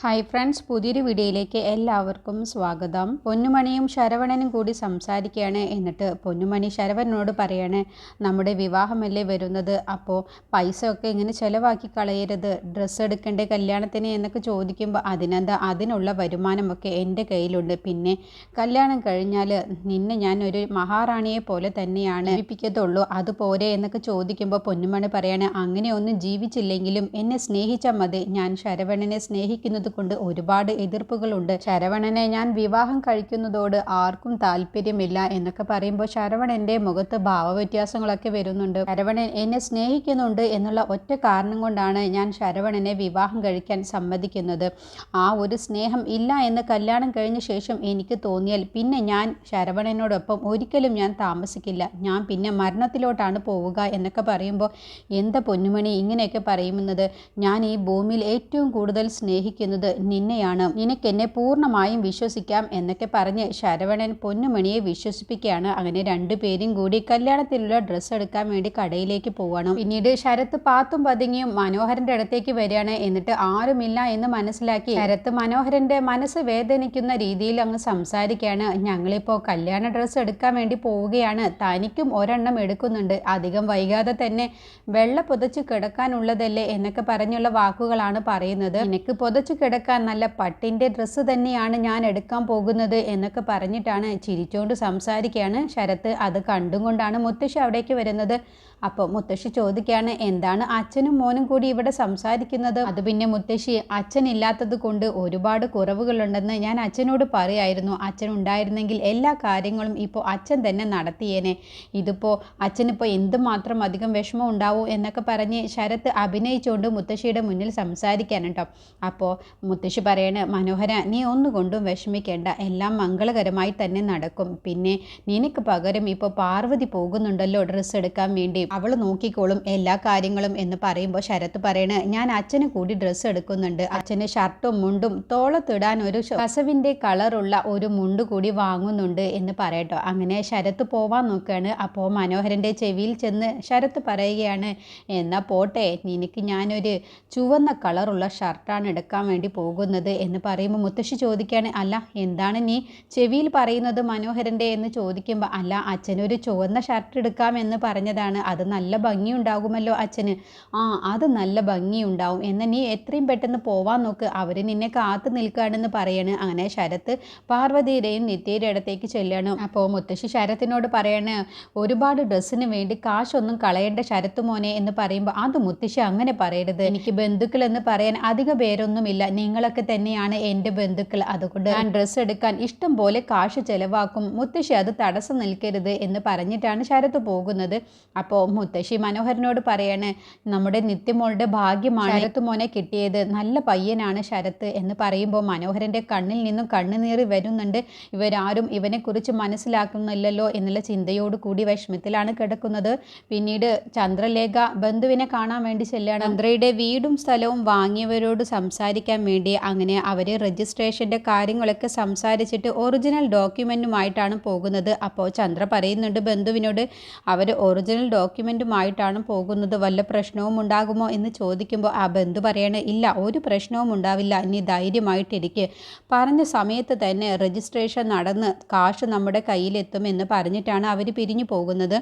Hi friends പുതിയൊരു വീഡിയോയിലേക്ക് എല്ലാവർക്കും സ്വാഗതം. പൊന്നുമണിയും ശരവണനും കൂടി സംസാരിക്കുകയാണ്. എന്നിട്ട് പൊന്നുമണി ശരവണനോട് പറയാണ് നമ്മുടെ വിവാഹമല്ലേ വരുന്നത്? അപ്പോൾ പൈസ ഒക്കെ ഇങ്ങനെ ചിലവാക്കി കളയരുത്. ഡ്രസ്സ് എടുക്കേണ്ടേ കല്യാണത്തിന്? എന്നൊക്കെ ചോദിക്കുമ്പോൾ അതിനെന്താ അതിനുള്ള വരുമാനമൊക്കെ എന്റെ കയ്യിലുണ്ട്. പിന്നെ കല്യാണം കഴിഞ്ഞാൽ നിന്നെ ഞാൻ ഒരു മഹാറാണിയെ പോലെ തന്നെയാണ് ജീവിപ്പിക്കത്തുള്ളൂ. അതുപോരെ എന്നൊക്കെ ചോദിക്കുമ്പോൾ പൊന്നുമണി പറയാണ് അങ്ങനെയൊന്നും ജീവിച്ചില്ലെങ്കിലും എന്നെ സ്നേഹിച്ചാൽ മതി. ഞാൻ ശരവണനെ സ്നേഹിക്കുന്നത് കൊണ്ട് ഒരുപാട് എതിർപ്പുകളുണ്ട്. ശരവണനെ ഞാൻ വിവാഹം കഴിക്കുന്നതോട് ആർക്കും താല്പര്യമില്ല എന്നൊക്കെ പറയുമ്പോൾ ശരവണന്റെ മുഖത്ത് ഭാവവ്യത്യാസങ്ങളൊക്കെ വരുന്നുണ്ട്. ശരവണൻ എന്നെ സ്നേഹിക്കുന്നുണ്ട് എന്നുള്ള ഒറ്റ കാരണം കൊണ്ടാണ് ഞാൻ ശരവണനെ വിവാഹം കഴിക്കാൻ സമ്മതിക്കുന്നത്. ആ ഒരു സ്നേഹം ഇല്ല എന്ന് കല്യാണം കഴിഞ്ഞ ശേഷം എനിക്ക് തോന്നിയാൽ പിന്നെ ഞാൻ ശരവണനോടൊപ്പം ഒരിക്കലും ഞാൻ താമസിക്കില്ല. ഞാൻ പിന്നെ മരണത്തിലോട്ടാണ് പോവുക എന്നൊക്കെ പറയുമ്പോൾ എന്താ പൊന്നുമണി ഇങ്ങനെയൊക്കെ പറയുന്നത്? ഞാൻ ഈ ഭൂമിയിൽ ഏറ്റവും കൂടുതൽ സ്നേഹിക്കുന്നത് നിന്നെയാണ്. നിനക്കെന്നെ പൂർണമായും വിശ്വസിക്കാം എന്നൊക്കെ പറഞ്ഞ് ശരവണൻ പൊന്നുമണിയെ വിശ്വസിപ്പിക്കുകയാണ്. അങ്ങനെ രണ്ടുപേരും കൂടി കല്യാണത്തിലുള്ള ഡ്രസ്സ് എടുക്കാൻ വേണ്ടി കടയിലേക്ക് പോവാണ്. പിന്നീട് ശരത്ത് പാത്തും പതുങ്ങിയും മനോഹരന്റെ അടുത്തേക്ക് വരികയാണ്. എന്നിട്ട് ആരുമില്ല എന്ന് മനസ്സിലാക്കി ശരത്ത് മനോഹരന്റെ മനസ്സ് വേദനിക്കുന്ന രീതിയിൽ അങ്ങ് സംസാരിക്കുകയാണ്. ഞങ്ങളിപ്പോൾ കല്യാണ ഡ്രസ്സ് എടുക്കാൻ വേണ്ടി പോവുകയാണ്. തനിക്കും ഒരെണ്ണം എടുക്കുന്നുണ്ട്. അധികം വൈകാതെ തന്നെ വെള്ള പുതച്ച് കിടക്കാനുള്ളതല്ലേ എന്നൊക്കെ പറഞ്ഞുള്ള വാക്കുകളാണ് പറയുന്നത്. എനിക്ക് പുതച്ച് കിടക്കാൻ നല്ല പട്ടിന്റെ ഡ്രസ്സ് തന്നെയാണ് ഞാൻ എടുക്കാൻ പോകുന്നത് എന്നൊക്കെ പറഞ്ഞിട്ടാണ് ചിരിച്ചുകൊണ്ട് സംസാരിക്കുകയാണ് ശരത്ത് അത് കണ്ടും കൊണ്ടാണ് മുത്തശ്ശി അവിടേക്ക് വരുന്നത്. അപ്പോൾ മുത്തശ്ശി ചോദിക്കുകയാണ് എന്താണ് അച്ഛനും മോനും കൂടി ഇവിടെ സംസാരിക്കുന്നത്? അത് പിന്നെ മുത്തശ്ശി അച്ഛനില്ലാത്തത് കൊണ്ട് ഒരുപാട് കുറവുകളുണ്ടെന്ന് ഞാൻ അച്ഛനോട് പറയായിരുന്നു. അച്ഛൻ ഉണ്ടായിരുന്നെങ്കിൽ എല്ലാ കാര്യങ്ങളും ഇപ്പോൾ അച്ഛൻ തന്നെ നടത്തിയേനെ. ഇതിപ്പോൾ അച്ഛനിപ്പോൾ എന്തുമാത്രം അധികം വിഷമം ഉണ്ടാവും എന്നൊക്കെ പറഞ്ഞ് ശരത്ത് അഭിനയിച്ചുകൊണ്ട് മുത്തശ്ശിയുടെ മുന്നിൽ സംസാരിക്കാൻ കേട്ടോ. അപ്പോൾ മുത്തശ്ശി പറയണ മനോഹര നീ ഒന്നുകൊണ്ടും വിഷമിക്കേണ്ട. എല്ലാം മംഗളകരമായി തന്നെ നടക്കും. പിന്നെ നിനക്ക് പകരം ഇപ്പോൾ പാർവതി പോകുന്നുണ്ടല്ലോ ഡ്രസ്സ് എടുക്കാൻ വേണ്ടി. അവൾ നോക്കിക്കോളും എല്ലാ കാര്യങ്ങളും എന്ന് പറയുമ്പോൾ ശരത്ത് പറയണേ ഞാൻ അച്ഛന് കൂടി ഡ്രസ്സ് എടുക്കുന്നുണ്ട്. അച്ഛന് ഷർട്ടും മുണ്ടും തോളത്തിടാൻ ഒരു കസവിന്റെ കളറുള്ള ഒരു മുണ്ട് കൂടി വാങ്ങുന്നുണ്ട് എന്ന് പറയട്ടോ. അങ്ങനെ ശരത്ത് പോവാൻ നോക്കുകയാണ് അപ്പോൾ മനോഹരന്റെ ചെവിയിൽ ചെന്ന് ശരത്ത് പറയുകയാണ് എന്നാൽ പോട്ടെ നിനക്ക് ഞാനൊരു ചുവന്ന കളറുള്ള ഷർട്ടാണ് എടുക്കാൻ വേണ്ടി പോകുന്നത് എന്ന് പറയുമ്പോൾ മുത്തശ്ശി ചോദിക്കുകയാണ് അല്ല എന്താണ് നീ ചെവിയിൽ പറയുന്നത് മനോഹരന്റെ എന്ന് ചോദിക്കുമ്പോൾ അല്ല അച്ഛനൊരു ചുവന്ന ഷർട്ട് എടുക്കാം എന്ന് പറഞ്ഞതാണ്. അത് നല്ല ഭംഗിയുണ്ടാകുമല്ലോ അച്ഛന്. ആ അത് നല്ല ഭംഗിയുണ്ടാവും. എന്ന നീ എത്രയും പെട്ടെന്ന് പോവാൻ നോക്ക്. അവർ നിന്നെ കാത്തു നിൽക്കുകയാണെന്ന് പറയാണ്. അങ്ങനെ ശരത്ത് പാർവതിയുടെയും നിത്യയുടെ അടുത്തേക്ക് ചെല്ലണം അപ്പോൾ മുത്തശ്ശി ശരത്തിനോട് പറയാണ് ഒരുപാട് ഡ്രസ്സിന് വേണ്ടി കാശൊന്നും കളയേണ്ട ശരത്ത് മോനെ എന്ന് പറയുമ്പോൾ അത് മുത്തശ്ശി അങ്ങനെ പറയരുത്. എനിക്ക് ബന്ധുക്കൾ എന്ന് പറയാൻ അധിക പേരൊന്നുമില്ല. നിങ്ങളൊക്കെ തന്നെയാണ് എന്റെ ബന്ധുക്കൾ. അതുകൊണ്ട് ഞാൻ ഡ്രസ്സ് എടുക്കാൻ ഇഷ്ടം പോലെ കാശ് ചെലവാക്കും. മുത്തശ്ശി അത് തടസ്സം നിൽക്കരുത് എന്ന് പറഞ്ഞിട്ടാണ് ശരത്ത് പോകുന്നത്. അപ്പോൾ മുത്തശ്ശി മനോഹരനോട് പറയാണ് നമ്മുടെ നിത്യമോളുടെ ഭാഗ്യമാണ് ശരത്ത് മോനെ കിട്ടിയത്. നല്ല പയ്യനാണ് ശരത്ത് എന്ന് പറയുമ്പോൾ മനോഹരന്റെ കണ്ണിൽ നിന്നും കണ്ണുനീറി വരുന്നുണ്ട്. ഇവരാരും ഇവനെക്കുറിച്ച് മനസ്സിലാക്കുന്നില്ലല്ലോ എന്നുള്ള ചിന്തയോട് കൂടി വിഷമത്തിലാണ് കിടക്കുന്നത്. പിന്നീട് ചന്ദ്രലേഖ ബന്ധുവിനെ കാണാൻ വേണ്ടി ചെല്ലുകയാണ് ചന്ദ്രയുടെ വീടും സ്ഥലവും വാങ്ങിയവരോട് സംസാരിക്കാൻ വേണ്ടി അങ്ങനെ അവർ രജിസ്ട്രേഷന്റെ കാര്യങ്ങളൊക്കെ സംസാരിച്ചിട്ട് ഒറിജിനൽ ഡോക്യുമെന്റുമായിട്ടാണ് പോകുന്നത്. അപ്പോൾ ചന്ദ്ര പറയുന്നുണ്ട് ബന്ധുവിനോട് അവർ ഒറിജിനൽ ഡോക്യുമെന്റുമായിട്ടാണ് പോകുന്നത്. വല്ല പ്രശ്നവും ഉണ്ടാകുമോ എന്ന് ചോദിക്കുമ്പോൾ ആ ബന്ധു പറയണേ ഇല്ല ഒരു പ്രശ്നവും ഉണ്ടാവില്ല. ഇനി ധൈര്യമായിട്ടിരിക്കുക പറഞ്ഞ സമയത്ത് തന്നെ രജിസ്ട്രേഷൻ നടന്ന് കാശ് നമ്മുടെ കയ്യിലെത്തുമെന്ന് പറഞ്ഞിട്ടാണ് അവർ പിരിഞ്ഞു പോകുന്നത്.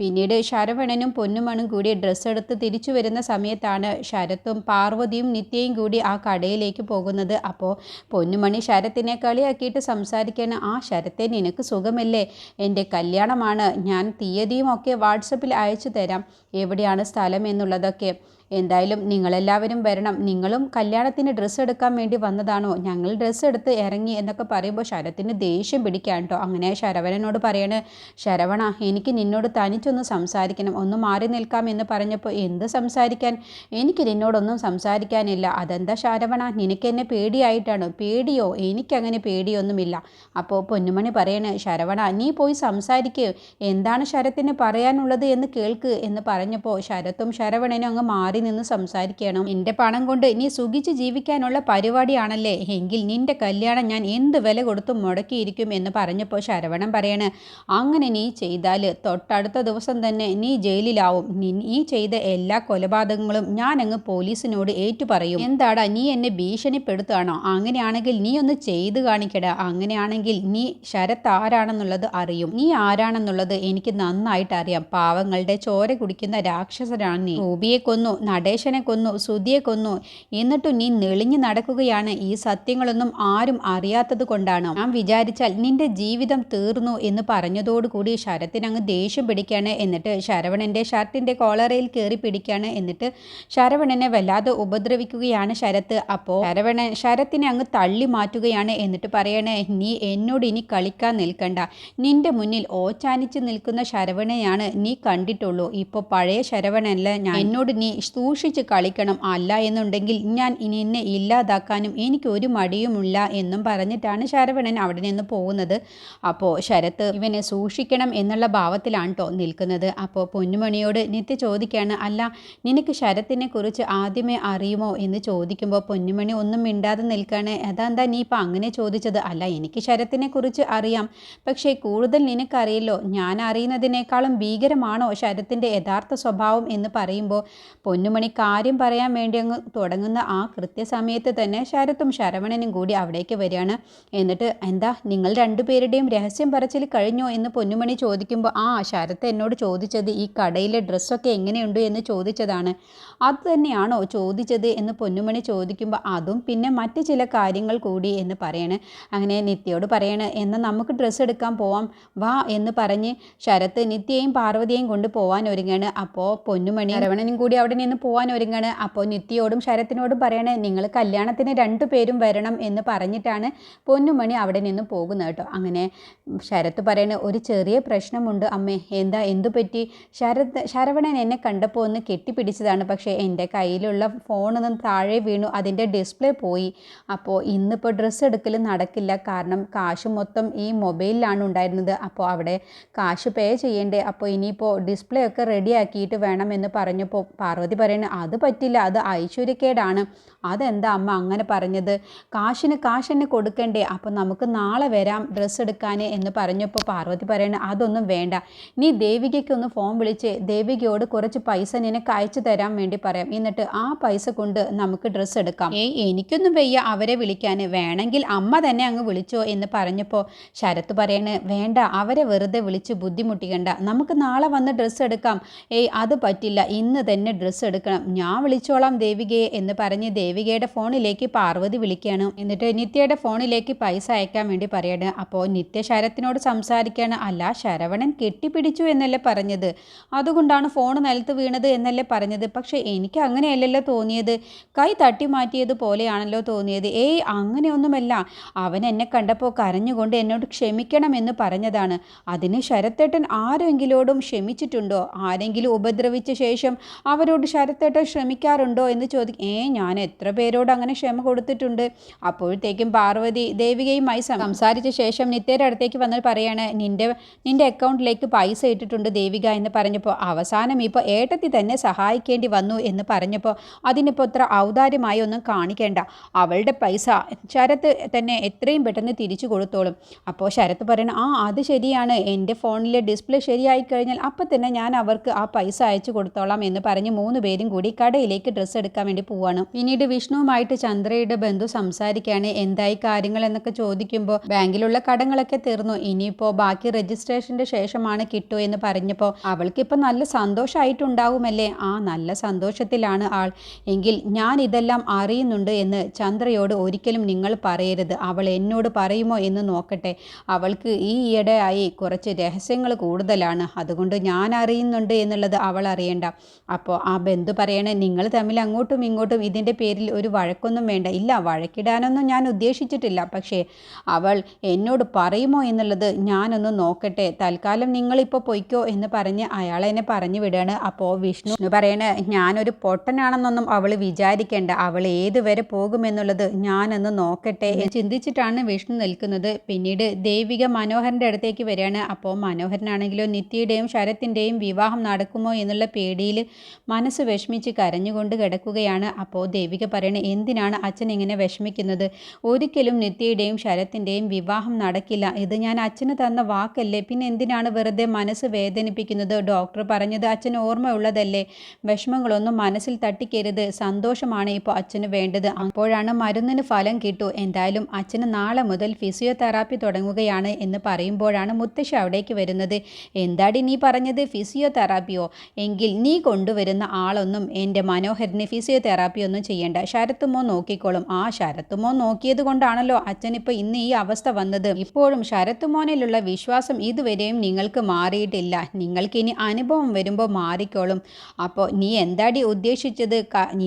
പിന്നീട് ശരവണനും പൊന്നുമണും കൂടി ഡ്രസ്സ് എടുത്ത് തിരിച്ചു വരുന്ന സമയത്താണ് ശരത്തും പാർവതിയും നിത്യയും കൂടി ആ കടയിലേക്ക് പോകുന്നത്. അപ്പോൾ പൊന്നുമണി ശരത്തിനെ കളിയാക്കിയിട്ട് സംസാരിക്കാൻ ആ ശരത്തെ നിനക്ക് സുഖമല്ലേ? എന്റെ കല്യാണമാണ്. ഞാൻ തീയതിയും ഒക്കെ വാട്സപ്പിൽ അയച്ചു തരാം. എവിടെയാണ് സ്ഥലം എന്നുള്ളതൊക്കെ എന്തായാലും നിങ്ങളെല്ലാവരും വരണം. നിങ്ങളും കല്യാണത്തിന് ഡ്രസ്സ് എടുക്കാൻ വേണ്ടി വന്നതാണോ? ഞങ്ങൾ ഡ്രസ്സ് എടുത്ത് ഇറങ്ങി എന്നൊക്കെ പറയുമ്പോൾ ശരത്തിന് ദേഷ്യം പിടിക്കാൻ കേട്ടോ. അങ്ങനെ ശരവണനോട് പറയണ് ശരവണ എനിക്ക് നിന്നോട് തനിച്ചൊന്ന് സംസാരിക്കണം. ഒന്ന് മാറി നിൽക്കാം എന്ന് പറഞ്ഞപ്പോൾ എന്ത് സംസാരിക്കാൻ? എനിക്ക് നിന്നോടൊന്നും സംസാരിക്കാനില്ല. അതെന്താ ശരവണ നിനക്ക് എന്നെ പേടിയായിട്ടാണ്? പേടിയോ? എനിക്കങ്ങനെ പേടിയൊന്നുമില്ല. അപ്പോൾ പൊന്നുമണി പറയണ് ശരവണ നീ പോയി സംസാരിക്കുക എന്താണ് ശരത്തിന് പറയാനുള്ളത് എന്ന് കേൾക്ക് എന്ന് പറഞ്ഞപ്പോൾ ശരത്തും ശരവണനും അങ്ങ് മാറി മാറി നിന്ന് സംസാരിക്കണം. എന്റെ പണം കൊണ്ട് നീ സുഖിച്ച് ജീവിക്കാനുള്ള പരിപാടിയാണല്ലേ? എങ്കിൽ നിന്റെ കല്യാണം ഞാൻ എന്ത് വില കൊടുത്തും മുടക്കിയിരിക്കും എന്ന് പറഞ്ഞപ്പോൾ ശരവണൻ പറയണ് അങ്ങനെ നീ ചെയ്താൽ തൊട്ടടുത്ത ദിവസം തന്നെ നീ ജയിലിലാവും. നീ ചെയ്ത എല്ലാ കൊലപാതകങ്ങളും ഞാൻ അങ്ങ് പോലീസിനോട് ഏറ്റു പറയും എന്താടാ നീ എന്നെ ഭീഷണിപ്പെടുത്തുകയാണോ? അങ്ങനെയാണെങ്കിൽ നീ ഒന്ന് ചെയ്തു കാണിക്കടാ. അങ്ങനെയാണെങ്കിൽ നീ ശരത്ത് ആരാണെന്നുള്ളത് അറിയും. നീ ആരാണെന്നുള്ളത് എനിക്ക് നന്നായിട്ട് അറിയാം. പാവങ്ങളുടെ ചോര കുടിക്കുന്ന രാക്ഷസനാണ് നീ. ഗോപിയെ കൊന്നു. നടേശനെ കൊന്നു സുധിയെ കൊന്നു. എന്നിട്ടും നീ നെളിഞ്ഞു നടക്കുകയാണ്. ഈ സത്യങ്ങളൊന്നും ആരും അറിയാത്തത് കൊണ്ടാണ്. ഞാൻ വിചാരിച്ചാൽ നിന്റെ ജീവിതം തീർന്നു എന്ന് പറഞ്ഞതോടുകൂടി ശരത്തിനങ്ങ് ദേഷ്യം പിടിക്കുകയാണ് എന്നിട്ട് ശരവണന്റെ ഷർട്ടിന്റെ കോളറയിൽ കയറി പിടിക്കുകയാണ് എന്നിട്ട് ശരവണനെ വല്ലാതെ ഉപദ്രവിക്കുകയാണ് ശരത്ത്. അപ്പോൾ ശരവണൻ ശരത്തിനെ അങ്ങ് തള്ളി മാറ്റുകയാണ് എന്നിട്ട് പറയണേ നീ എന്നോട് ഇനി കളിക്കാൻ നിൽക്കണ്ട. നിന്റെ മുന്നിൽ ഓച്ചാനിച്ച് നിൽക്കുന്ന ശരവണയാണ് നീ കണ്ടിട്ടുള്ളൂ. ഇപ്പോൾ പഴയ ശരവണല്ല ഞാൻ. എന്നോട് നീ സൂക്ഷിച്ച് കളിക്കണം. അല്ല എന്നുണ്ടെങ്കിൽ ഞാൻ ഇനി എന്നെ ഇല്ലാതാക്കാനും എനിക്ക് ഒരു മടിയുമില്ല എന്നും പറഞ്ഞിട്ടാണ് ശരവണൻ അവിടെ നിന്ന് പോകുന്നത്. അപ്പോൾ ശരത്ത് ഇവനെ സൂക്ഷിക്കണം എന്നുള്ള ഭാവത്തിലാണ് കേട്ടോ നിൽക്കുന്നത്. അപ്പോൾ പൊന്നുമണിയോട് നിത്യ ചോദിക്കുകയാണ് അല്ല നിനക്ക് ശരത്തിനെ കുറിച്ച് ആദ്യമേ അറിയുമോ? എന്ന് ചോദിക്കുമ്പോൾ പൊന്നുമണി ഒന്നും മിണ്ടാതെ നിൽക്കുകയാണ് അതെന്താ നീ ഇപ്പം അങ്ങനെ ചോദിച്ചത്? അല്ല എനിക്ക് ശരത്തിനെ കുറിച്ച് അറിയാം. പക്ഷേ കൂടുതൽ നിനക്കറിയല്ലോ ഞാൻ അറിയുന്നതിനേക്കാളും ഭീകരമാണോ ശരത്തിന്റെ യഥാർത്ഥ സ്വഭാവം? എന്ന് പറയുമ്പോൾ പൊന്നുമണി കാര്യം പറയാൻ വേണ്ടി അങ്ങ് തുടങ്ങുന്ന ആ കൃത്യസമയത്ത് തന്നെ ശരത്തും ശരവണനും കൂടി അവിടേക്ക് വരികയാണ്. എന്നിട്ട് എന്താ നിങ്ങൾ രണ്ടുപേരുടെയും രഹസ്യം പറച്ചിൽ കഴിഞ്ഞോ എന്ന് പൊന്നുമണി ചോദിക്കുമ്പോൾ ആ ശരത്ത് എന്നോട് ചോദിച്ചത് ഈ കടയിലെ ഡ്രസ്സൊക്കെ എങ്ങനെയുണ്ട് എന്ന് ചോദിച്ചതാണ്. അത് തന്നെയാണോ ചോദിച്ചത് എന്ന് പൊന്നുമണി ചോദിക്കുമ്പോൾ അതും പിന്നെ മറ്റ് ചില കാര്യങ്ങൾ കൂടി എന്ന് പറയണ്. അങ്ങനെ നിത്യയോട് പറയണ് എന്നാൽ നമുക്ക് ഡ്രസ്സ് എടുക്കാൻ പോവാം വാ എന്ന് പറഞ്ഞ് ശരത്ത് നിത്യയും പാർവതിയെയും കൊണ്ട് പോവാൻ ഒരുങ്ങാണ്. അപ്പോൾ പൊന്നുമണി ശരവണനും കൂടി അവിടെ പോവാൻ ഒരുങ്ങാണ്. അപ്പോൾ നിത്യയോടും ശരത്തിനോടും പറയണേ നിങ്ങൾ കല്യാണത്തിന് രണ്ടു പേരും വരണം എന്ന് പറഞ്ഞിട്ടാണ് പൊന്നുമണി അവിടെ നിന്ന് പോകുന്നത് കേട്ടോ. അങ്ങനെ ശരത്ത് പറയണ ഒരു ചെറിയ പ്രശ്നമുണ്ട് അമ്മേ. എന്താ എന്തു പറ്റി? ശരത് ശരവണൻ എന്നെ കണ്ടപ്പോൾ ഒന്ന് കെട്ടിപ്പിടിച്ചതാണ്. പക്ഷേ എന്റെ കയ്യിലുള്ള ഫോണൊന്നും താഴെ വീണു. അതിന്റെ ഡിസ്പ്ലേ പോയി. അപ്പോൾ ഇന്നിപ്പോൾ ഡ്രസ്സ് എടുക്കൽ നടക്കില്ല. കാരണം കാശ് മൊത്തം ഈ മൊബൈലിലാണ് ഉണ്ടായിരുന്നത്. അപ്പോൾ അവിടെ കാശ് പേ ചെയ്യേണ്ടേ. അപ്പോൾ ഇനിയിപ്പോൾ ഡിസ്പ്ലേ ഒക്കെ റെഡിയാക്കിയിട്ട് വേണം എന്ന് പറഞ്ഞപ്പോൾ പാർവതി പറയുന്നത് അത് പറ്റില്ല അത് ഐശ്വര്യക്കേടാണ്. അതെന്താ അമ്മ അങ്ങനെ പറഞ്ഞത്? കാശിന് കാശ് തന്നെ കൊടുക്കണ്ടേ അപ്പം നമുക്ക് നാളെ വരാം ഡ്രസ്സ് എടുക്കാൻ എന്ന് പറഞ്ഞപ്പോൾ പാർവതി പറയണ അതൊന്നും വേണ്ട. നീ ദേവികയ്ക്കൊന്ന് ഫോൺ വിളിച്ച് ദേവികയോട് കുറച്ച് പൈസ നിനക്ക് അയച്ചു തരാൻ വേണ്ടി പറയാം. എന്നിട്ട് ആ പൈസ കൊണ്ട് നമുക്ക് ഡ്രസ്സ് എടുക്കാം. ഏയ് എനിക്കൊന്നും വയ്യ അവരെ വിളിക്കാൻ വേണമെങ്കിൽ അമ്മ തന്നെ അങ്ങ് വിളിച്ചോ എന്ന് പറഞ്ഞപ്പോൾ ശരത്ത് പറയണേ വേണ്ട അവരെ വെറുതെ വിളിച്ച് ബുദ്ധിമുട്ടിക്കണ്ട. നമുക്ക് നാളെ വന്ന് ഡ്രസ്സ് എടുക്കാം. ഏയ് അത് പറ്റില്ല. ഇന്ന് തന്നെ ഡ്രസ്സ് എടുക്കണം. ഞാൻ വിളിച്ചോളാം ദേവികയെ എന്ന് പറഞ്ഞ് ദേവികയുടെ ഫോണിലേക്ക് പാർവതി വിളിക്കുകയാണ്. എന്നിട്ട് നിത്യയുടെ ഫോണിലേക്ക് പൈസ അയക്കാൻ വേണ്ടി പറയാണ്. അപ്പോൾ നിത്യ ശരത്തിനോട് സംസാരിക്കുകയാണ് അല്ല ശരവണൻ കെട്ടിപ്പിടിച്ചു എന്നല്ലേ പറഞ്ഞത്. അതുകൊണ്ടാണ് ഫോൺ നിലത്ത് വീണത് എന്നല്ലേ പറഞ്ഞത്. പക്ഷേ എനിക്ക് അങ്ങനെയല്ലല്ലോ തോന്നിയത്. കൈ തട്ടി മാറ്റിയത് പോലെയാണല്ലോ തോന്നിയത്. ഏയ് അങ്ങനെയൊന്നുമല്ല. അവൻ എന്നെ കണ്ടപ്പോൾ കരഞ്ഞുകൊണ്ട് എന്നോട് ക്ഷമിക്കണം എന്ന് പറഞ്ഞതാണ്. അതിന് ശരത്തേട്ടൻ ആരെങ്കിലോടും ക്ഷമിച്ചിട്ടുണ്ടോ? ആരെങ്കിലും ഉപദ്രവിച്ച ശേഷം അവരോട് ശരത്തേട്ടൻ ശ്രമിക്കാറുണ്ടോ എന്ന് ചോദിക്കും ഏ ഞാൻ എത്ര പേരോട് അങ്ങനെ ക്ഷമ കൊടുത്തിട്ടുണ്ട്. അപ്പോഴത്തേക്കും പാർവതി ദേവികയുമായി സംസാരിച്ച ശേഷം നിത്യയുടെ അടുത്തേക്ക് വന്ന് പറയാണ് നിന്റെ നിന്റെ അക്കൗണ്ടിലേക്ക് പൈസ ഇട്ടിട്ടുണ്ട് ദേവിക എന്ന് പറഞ്ഞപ്പോൾ അവസാനം ഇപ്പോൾ ഏട്ടത്തി തന്നെ സഹായിക്കേണ്ടി വന്നു എന്ന് പറഞ്ഞപ്പോൾ അതിനിപ്പോൾ ഇത്ര ഔദാര്യമായി ഒന്നും കാണിക്കേണ്ട. അവളുടെ പൈസ ശരത്ത് തന്നെ എത്രയും പെട്ടെന്ന് തിരിച്ചു കൊടുത്തോളും. അപ്പോൾ ശരത്ത് പറയണം ആ അത് ശരിയാണ്. എന്റെ ഫോണിലെ ഡിസ്പ്ലേ ശരിയായി കഴിഞ്ഞാൽ അപ്പം തന്നെ ഞാൻ അവർക്ക് ആ പൈസ അയച്ചു കൊടുത്തോളാം എന്ന് പറഞ്ഞ് മൂന്ന് കൂടി കടയിലേക്ക് ഡ്രസ്സ് എടുക്കാൻ വേണ്ടി പോവാണ്. പിന്നീട് വിഷ്ണുവുമായിട്ട് ചന്ദ്രയുടെ ബന്ധു സംസാരിക്കുകയാണ്. എന്തായി കാര്യങ്ങൾ എന്നൊക്കെ ചോദിക്കുമ്പോൾ ബാങ്കിലുള്ള കടങ്ങളൊക്കെ തീർന്നു. ഇനിയിപ്പോൾ ബാക്കി രജിസ്ട്രേഷന്റെ ശേഷമാണ് കിട്ടൂ എന്ന് പറഞ്ഞപ്പോൾ അവൾക്കിപ്പോൾ നല്ല സന്തോഷമായിട്ടുണ്ടാവുമല്ലേ ആ നല്ല സന്തോഷത്തിലാണ് ആൾ. എങ്കിൽ ഞാൻ ഇതെല്ലാം അറിയുന്നുണ്ട് എന്ന് ചന്ദ്രയോട് ഒരിക്കലും നിങ്ങൾ പറയരുത്. അവൾ എന്നോട് പറയുമോ എന്ന് നോക്കട്ടെ. അവൾക്ക് ഈ ഈയിടെയായി കുറച്ച് രഹസ്യങ്ങൾ കൂടുതലാണ്. അതുകൊണ്ട് ഞാൻ അറിയുന്നുണ്ട് എന്നുള്ളത് അവൾ അറിയണ്ട. അപ്പോൾ ആ പറയണേ? നിങ്ങൾ തമ്മിൽ അങ്ങോട്ടും ഇങ്ങോട്ടും ഇതിന്റെ പേരിൽ ഒരു വഴക്കൊന്നും വേണ്ട. ഇല്ല വഴക്കിടാനൊന്നും ഞാൻ ഉദ്ദേശിച്ചിട്ടില്ല. പക്ഷേ അവൾ എന്നോട് പറയുമോ എന്നുള്ളത് ഞാനൊന്ന് നോക്കട്ടെ. തൽക്കാലം നിങ്ങളിപ്പോൾ പൊയ്ക്കോ എന്ന് പറഞ്ഞ് അയാൾ എന്നെ പറഞ്ഞു വിടുകയാണ് അപ്പോൾ വിഷ്ണു പറയണ ഞാനൊരു പൊട്ടനാണെന്നൊന്നും അവൾ വിചാരിക്കേണ്ട. അവൾ ഏതുവരെ പോകുമെന്നുള്ളത് ഞാനൊന്ന് നോക്കട്ടെ. എന്ന് ചിന്തിച്ചിട്ടാണ് വിഷ്ണു നിൽക്കുന്നത്. പിന്നീട് ദൈവിക മനോഹരന്റെ അടുത്തേക്ക് വരികയാണ്. അപ്പോൾ മനോഹരനാണെങ്കിലോ നിത്യയുടെയും ശരത്തിന്റെയും വിവാഹം നടക്കുമോ എന്നുള്ള പേടിയിൽ മനസ്സ് വിഷമിച്ച് കരഞ്ഞുകൊണ്ട് കിടക്കുകയാണ്. അപ്പോൾ ദേവിക പറയണേ എന്തിനാണ് അച്ഛൻ ഇങ്ങനെ വിഷമിക്കുന്നത്? ഒരിക്കലും നിത്യയുടെയും ശരത്തിന്റെയും വിവാഹം നടക്കില്ല. ഇത് ഞാൻ അച്ഛന് തന്ന വാക്കല്ലേ? പിന്നെ എന്തിനാണ് വെറുതെ മനസ്സ് വേദനിപ്പിക്കുന്നത്? ഡോക്ടർ പറഞ്ഞത് അച്ഛന് ഓർമ്മയുള്ളതല്ലേ? വിഷമങ്ങളൊന്നും മനസ്സിൽ തട്ടിക്കരുത്. സന്തോഷമാണ് ഇപ്പോൾ അച്ഛന് വേണ്ടത്. അപ്പോഴാണ് മരുന്നിന് ഫലം കിട്ടൂ. എന്തായാലും അച്ഛന് നാളെ മുതൽ ഫിസിയോതെറാപ്പി തുടങ്ങുകയാണ് എന്ന് പറയുമ്പോഴാണ് മുത്തശ്ശി അവിടേക്ക് വരുന്നത്. എന്താടി നീ പറഞ്ഞത്? ഫിസിയോതെറാപ്പിയോ? എങ്കിൽ നീ കൊണ്ടുവരുന്ന ആളൊന്നും എന്റെ മനോഹരിന് ഫിസിയോതെറാപ്പി ഒന്നും ചെയ്യേണ്ട. ശരത്തുമോ നോക്കിക്കോളും. ആ ശരത്തുമോ നോക്കിയത് കൊണ്ടാണല്ലോ അച്ഛനിപ്പോൾ ഇന്ന് ഈ അവസ്ഥ വന്നത്. ഇപ്പോഴും ശരത്തുമോനിലുള്ള വിശ്വാസം ഇതുവരെയും നിങ്ങൾക്ക് മാറിയിട്ടില്ല. നിങ്ങൾക്ക് ഇനി അനുഭവം വരുമ്പോൾ മാറിക്കോളും. അപ്പോൾ നീ എന്താടി ഉദ്ദേശിച്ചത്?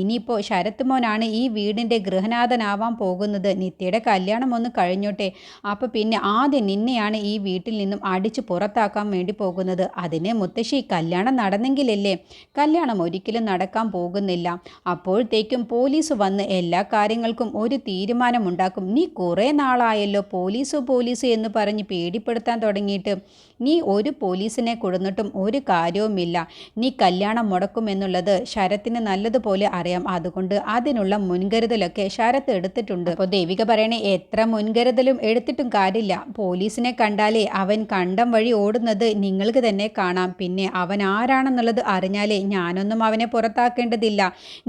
ഇനിയിപ്പോൾ ശരത്തുമോനാണ് ഈ വീടിന്റെ ഗൃഹനാഥനാവാൻ പോകുന്നത്. നിത്യയുടെ കല്യാണം ഒന്ന് കഴിഞ്ഞോട്ടെ. അപ്പോൾ പിന്നെ ആദ്യം നിന്നെയാണ് ഈ വീട്ടിൽ നിന്നും അടിച്ച് പുറത്താക്കാൻ വേണ്ടി പോകുന്നത്. അതിന് മുത്തശ്ശി കല്യാണം നടന്നെങ്കിലല്ലേ? കല്യാണം ഒരിക്കലും നടക്കാൻ പോകുന്നില്ല. അപ്പോഴത്തേക്കും പോലീസ് വന്ന് എല്ലാ കാര്യങ്ങൾക്കും ഒരു തീരുമാനമുണ്ടാക്കും. നീ കുറേ നാളായല്ലോ പോലീസ് പോലീസ് എന്ന് പറഞ്ഞ് പേടിപ്പെടുത്താൻ തുടങ്ങിയിട്ട്. നീ ഒരു പോലീസിനെ കൊടുന്നിട്ടും ഒരു കാര്യവുമില്ല. നീ കല്യാണം മുടക്കുമെന്നുള്ളത് ശരത്തിന് നല്ലതുപോലെ അറിയാം. അതുകൊണ്ട് അതിനുള്ള മുൻകരുതലൊക്കെ ശരത്ത് എടുത്തിട്ടുണ്ട്. അപ്പോൾ ദേവിക പറയണേ എത്ര മുൻകരുതലും എടുത്തിട്ടും കാര്യമില്ല. പോലീസിനെ കണ്ടാലേ അവൻ കണ്ടം വഴി ഓടുന്നത് നിങ്ങൾക്ക് തന്നെ കാണാം. പിന്നെ അവൻ ആരാണെന്നുള്ളത് അറിഞ്ഞാലേ ഞാനൊന്നും അവനെ പുറത്താക്കേണ്ടതില്ല.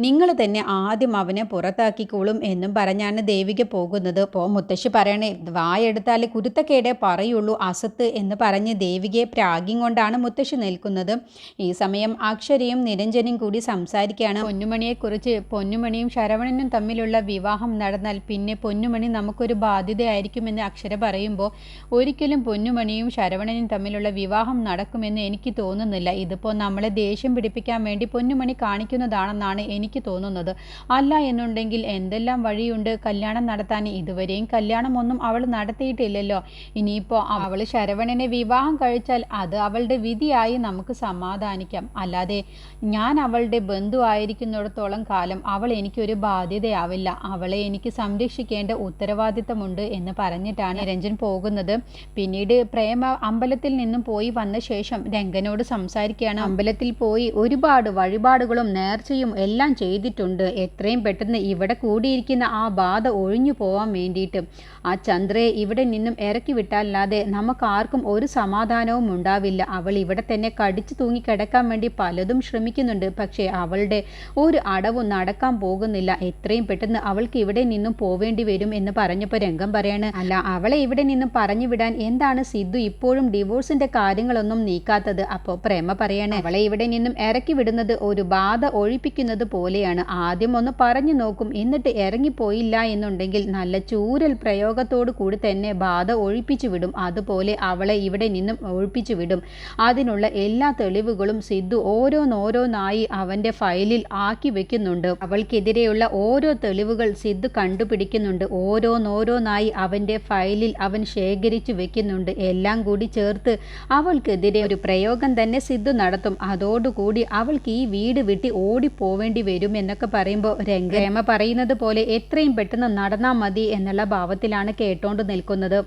നിങ്ങൾ തന്നെ ആദ്യം അവനെ പുറത്താക്കിക്കോളും എന്നും പറഞ്ഞാണ് ദേവിക പോകുന്നത്. അപ്പോൾ മുത്തശ്ശി പറയണേ വായെടുത്താൽ കുരുത്തക്കേടെ പറയുള്ളൂ അസത്ത് എന്ന് പറഞ്ഞ് ദേവികയെ പ്രാഗ്യം കൊണ്ടാണ് മുത്തശ്ശി നിൽക്കുന്നത്. ഈ സമയം അക്ഷരയും നിരഞ്ജനും കൂടി സംസാരിക്കുകയാണ്. പൊന്നുമണിയെക്കുറിച്ച് പൊന്നുമണിയും ശരവണനും തമ്മിലുള്ള വിവാഹം നടന്നാൽ പിന്നെ പൊന്നുമണി നമുക്കൊരു ബാധ്യതയായിരിക്കുമെന്ന് അക്ഷര പറയുമ്പോൾ ഒരിക്കലും പൊന്നുമണിയും ശരവണനും തമ്മിലുള്ള വിവാഹം നടക്കുമെന്ന് എനിക്ക് തോന്നുന്നില്ല. ഇതിപ്പോൾ നമ്മളെ ദേഷ്യം പിടിപ്പിക്കാൻ വേണ്ടി പൊന്നുമണി കാണിക്കുന്നതാണെന്നാണ് എനിക്ക് തോന്നുന്നത്. അല്ല എന്നുണ്ടെങ്കിൽ എന്തെല്ലാം വഴിയുണ്ട്? കല്യാണം നടത്താൻ ഇതുവരെയും കല്യാണമൊന്നും അവൾ നടത്തിയിട്ടില്ലല്ലോ. ഇനിയിപ്പോൾ അവൾ ശരവണനെ വിവാഹം കഴിച്ചാൽ അത് അവളുടെ വിധിയായി നമുക്ക് സമാധാനിക്കാം. അല്ലാതെ ഞാൻ അവളുടെ ബന്ധു ആയിരിക്കുന്നിടത്തോളം കാലം അവൾ എനിക്കൊരു ബാധ്യതയാവില്ല. അവളെ എനിക്ക് സംരക്ഷിക്കേണ്ട ഉത്തരവാദിത്തമുണ്ട് എന്ന് പറഞ്ഞിട്ടാണ് രഞ്ജൻ പോകുന്നത്. പിന്നീട് പ്രേമ അമ്പലത്തിൽ നിന്നും പോയി വന്ന ശേഷം രംഗനോട് സംസാരിക്കുകയാണ്. അമ്പലത്തിൽ പോയി ഒരുപാട് വഴിപാടുകളും നേർച്ചയും എല്ലാം ചെയ്തിട്ടുണ്ട്. എത്രയും പെട്ടെന്ന് ഇവിടെ കൂടിയിരിക്കുന്ന ആ ബാധ ഒഴിഞ്ഞു പോവാൻ വേണ്ടിയിട്ട്. ആ ചന്ദ്രയെ ഇവിടെ നിന്നും ഇറക്കി വിട്ടാലല്ലാതെ നമുക്ക് ആർക്കും ഒരു സമാധാനവും ഉണ്ടാവില്ല. അവൾ ഇവിടെ തന്നെ കടിച്ചു തൂങ്ങി കിടക്കാൻ വേണ്ടി പലതും ശ്രമിക്കുന്നുണ്ട്. പക്ഷേ അവളുടെ ഒരു അടവും നടക്കാൻ പോകുന്നില്ല. എത്രയും പെട്ടെന്ന് അവൾക്ക് ഇവിടെ നിന്നും പോവേണ്ടി വരും എന്ന് പറഞ്ഞപ്പോൾ രംഗം പറയാണ് അല്ല അവളെ ഇവിടെ നിന്നും പറഞ്ഞു വിടാൻ എന്താണ് സിദ്ധു ഇപ്പോഴും ഡിവോഴ്സിന്റെ കാര്യങ്ങളൊന്നും നീക്കാത്തത്? അപ്പോൾ പ്രേമ പറയാണ് അവളെ ഇവിടെ നിന്നും ഇറക്കി വിടുന്നത് ഒരു ബാധ ഒഴിപ്പിക്കുന്നത് പോലെയാണ്. ആദ്യം ഒന്ന് പറഞ്ഞു നോക്കും. എന്നിട്ട് ഇറങ്ങിപ്പോയില്ല എന്നുണ്ടെങ്കിൽ നല്ല ചൂരൽ പ്രയോഗത്തോടു കൂടി തന്നെ ബാധ ഒഴിപ്പിച്ചു വിടും. അതുപോലെ അവളെ ഇവിടെ നിന്നും ഒഴിപ്പിച്ചു വിടും. അതിനുള്ള എല്ലാ തെളിവുകളും സിദ്ധു ഓരോന്നോരോന്നായി അവന്റെ ഫയലിൽ ആക്കി വെക്കുന്നുണ്ട്. അവൾക്കെതിരെയുള്ള ഓരോ തെളിവുകൾ സിദ്ധു കണ്ടുപിടിക്കുന്നുണ്ട്. ഓരോന്നോരോന്നായി അവന്റെ ഫയലിൽ അവൻ ശേഖരിച്ചു വെക്കുന്നുണ്ട്. എല്ലാം കൂടി ചേർത്ത് അവൾക്കെതിരെ ഒരു പ്രയോഗം തന്നെ സിദ്ധു നടത്തും. അതോടുകൂടി അവൾക്ക് ഈ വീട് വിട്ട് ഓടിപ്പോവേണ്ടി വരും എന്നൊക്കെ പറയുമ്പോൾ രംഗേമ പറയുന്നത് പോലെ എത്രയും പെട്ടെന്ന് നടന്നാൽ മതി എന്നുള്ള ഭാവത്തിലാണ് കേട്ടോണ്ട് നിൽക്കുന്നത്.